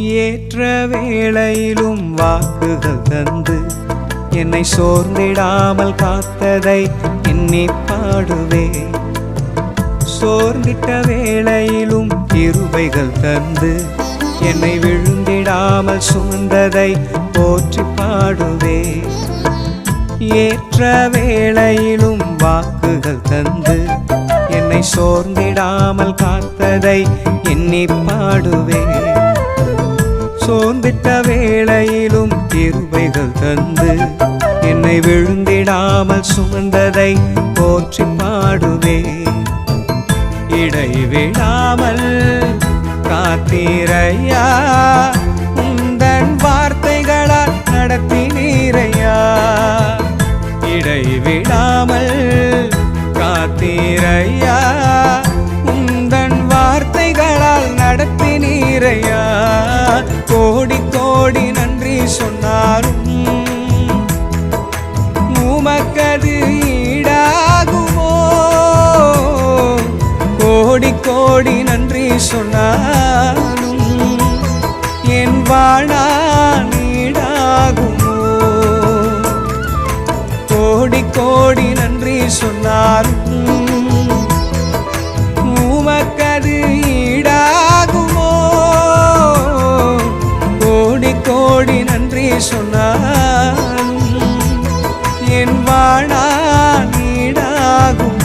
ஏற்ற வேளையிலும் வாக்குகள் தந்து என்னை சோர்ந்திடாமல் காத்ததை எண்ணி பாடுவே. சோர்ந்திட்ட வேளையிலும் இருவைகள் தந்து என்னை விழுந்திடாமல் சுமந்ததை போற்றி பாடுவே. ஏற்ற வேளையிலும் வாக்குகள் தந்து என்னை சோர்ந்திடாமல் காத்ததை எண்ணி பாடுவேன் சோர்ந்திட்ட வேளையிலும் கிருபைகள் தந்து என்னை விழுந்திடாமல் சுமந்ததை போற்றி பாடுவே இடைவிடாமல் காத்தீரையா உந்தன் வார்த்தைகளால் நடத்தினீரையா. இடைவிடாமல் காத்தீரையா கோடி நன்றி சொன்னாலும் உமக்கது ஈடாகுமோ? கோடி கோடி நன்றி சொன்னாலும் என் வாழா ஈடாகுமோ? கோடி கோடி நன்றி சொன்னாலும் நான் என் வாழா நீடாகும்.